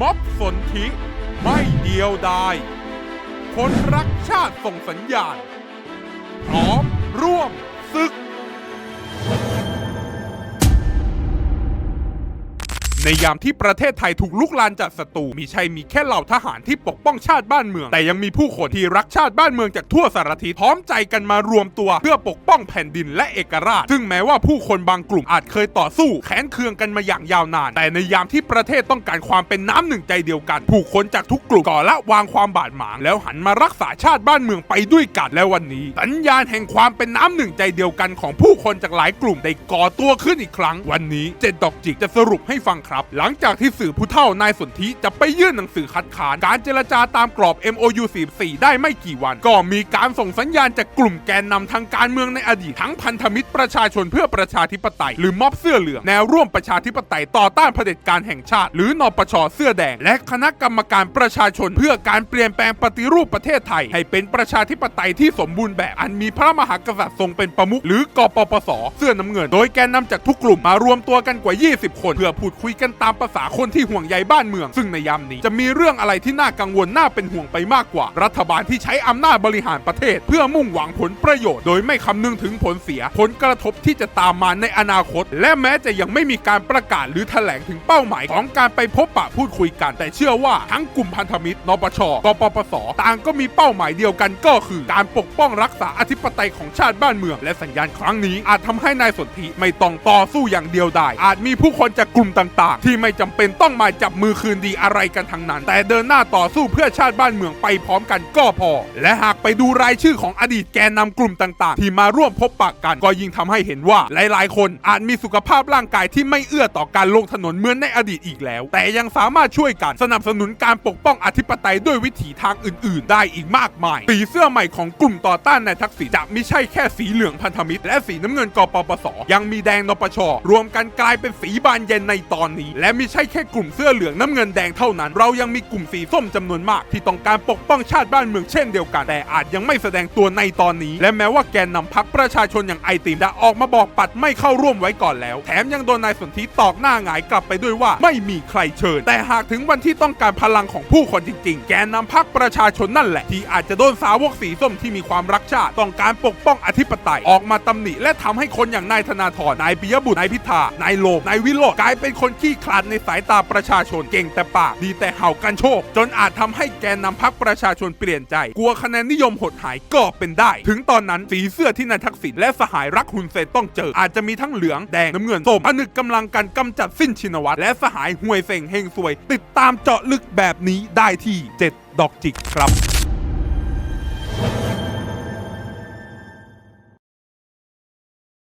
ม็อบสนธิไม่เดียวดาย คนรักชาติส่งสัญญาณ พร้อมร่วมศึก ในยามที่ประเทศไทยถูกลุกลานจากศัตรูมีใช่มีแค่เหล่าทหารที่ปกป้องชาติบ้านเมือง แต่ยังมีผู้คนที่รักชาติบ้านเมืองจากทั่วสารทิศพร้อมใจกันมารวมตัวเพื่อปกป้องแผ่นดินและเอกราช ซึ่งแม้ว่าผู้คนบางกลุ่มอาจเคยต่อสู้แค้นเคืองกันมาอย่างยาวนาน แต่ในยามที่ประเทศต้องการความเป็นน้ำหนึ่งใจเดียวกัน ผู้คนจากทุกกลุ่มก่อละวางความบาดหมางแล้วหันมารักษาชาติบ้านเมืองไปด้วยกันและวันนี้ สัญญาณแห่งความเป็นน้ำหนึ่งใจเดียวกันของผู้คนจากหลายกลุ่มได้ก่อตัวขึ้นอีกครั้ง วันนี้เจ็ดดอกจิกจะสรุปให้ฟังครับหลังจากที่สื่อผู้เฒ่านายสนธิจะไปยื่นหนังสือคัดค้าน การเจรจาตามกรอบ MOU 44 ได้ไม่กี่วัน ก็มีการส่งสัญญาณจากกลุ่มแกนนำทางการเมืองในอดีต ทั้งพันธมิตรประชาชนเพื่อประชาธิปไตย หรือม็อบเสื้อเหลือง แนวร่วมประชาธิปไตยต่อต้านเผด็จการแห่งชาติ หรือนปชเสื้อแดง และคณะกรรมการประชาชนเพื่อการเปลี่ยนแปลงปฏิรูปประเทศไทย ให้เป็นประชาธิปไตยที่สมบูรณ์แบบอันมีพระมหากษัตริย์ทรงเป็นประมุขหรือกปปส เสื้อน้ำเงิน โดยแกนนำจากทุกกลุ่มมารวมตัวกันกว่า 20 คน เพื่อพูดคุยกันตามภาษาคนที่ห่วงใยบ้านเมือง ซึ่งในยามนี้จะมีเรื่องอะไรที่น่ากังวลน่าเป็นห่วงไปมากกว่า รัฐบาลที่ใช้อำนาจบริหารประเทศ เพื่อมุ่งหวังผลประโยชน์โดยไม่คำนึงถึงผลเสีย ผลกระทบที่จะตามมาในอนาคต และแม้จะยังไม่มีการประกาศหรือแถลงถึงเป้าหมายของการไปพบปะพูดคุยกัน แต่เชื่อว่าทั้งกลุ่มพันธมิตรนปชกปปสต่างก็มีเป้าหมายเดียวกันก็คือ การปกป้องรักษาอธิปไตยของชาติบ้านเมือง และสัญญาณครั้งนี้อาจทำให้นายสนธิไม่ต้องต่อสู้อย่างเดียวได้อาจมีผู้คนจากกลุ่มต่างๆ ที่ไม่จำเป็นต้องมาจับมือคืนดีอะไรกันทั้งนั้น แต่เดินหน้าต่อสู้เพื่อชาติบ้านเมืองไปพร้อมกันก็พอ และหากไปดูรายชื่อของอดีตแกนนำกลุ่มต่างๆ ที่มาร่วมพบปะกัน ก็ยิ่งทำให้เห็นว่าหลายๆ คนอาจมีสุขภาพร่างกายที่ไม่เอื้อต่อการลงถนนเหมือนในอดีตอีกแล้ว แต่ยังสามารถช่วยกันสนับสนุนการปกป้องอธิปไตยด้วยวิถีทางอื่น ๆ ได้อีกมากมายสีเสื้อใหม่ของกลุ่มต่อต้านนายทักษิณจะไม่ใช่แค่สีเหลืองพันธมิตร และสีน้ำเงินกปปสยังมีแดงนปชรวมกันกลายเป็นสีบานเย็นในตอนนี้ และไม่ใช่แค่กลุ่มเสื้อเหลืองน้ำเงินแดงเท่านั้น เรายังมีกลุ่มสีส้มจำนวนมาก ที่ต้องการปกป้องชาติบ้านเมืองเช่นเดียวกัน แต่อาจยังไม่แสดงตัวในตอนนี้ และแม้ว่าแกนนำพักประชาชนอย่างไอติมจะออกมาบอกปัดไม่เข้าร่วมไว้ก่อนแล้ว แถมยังโดนนายสนธิตอกหน้าหงายกลับไปด้วยว่าไม่มีใครเชิญ แต่หากถึงวันที่ต้องการพลังของผู้คนจริง ๆ แกนนำพักประชาชนนั่นแหละ ที่อาจจะโดนสาวกสีส้มที่มีความรักชาติ ต้องการปกป้องอธิปไตยออกมาตำหนิ และทำให้คนอย่างนายธนาธรนายปิยบุตรนายพิธานายโลมนายวิโรจน์กลายเป็นคนขีขลาดในสายตาประชาชนเก่งแต่ปากดีแต่เห่ากันโชค จนอาจทำให้แกนนำพักประชาชนเปลี่ยนใจ กลัวคะแนนนิยมหดหายก็เป็นได้ ถึงตอนนั้นสีเสื้อที่นายทักษิณและสหายรักฮุนเซนต้องเจอ อาจจะมีทั้งเหลืองแดงน้ำเงินส้มผนึกกำลังกันกำจัดสิ้นชินวัตรและสหายห่วยเซ็งเฮงซวย ติดตามเจาะลึกแบบนี้ได้ที่ 7 ดอกจิกครับ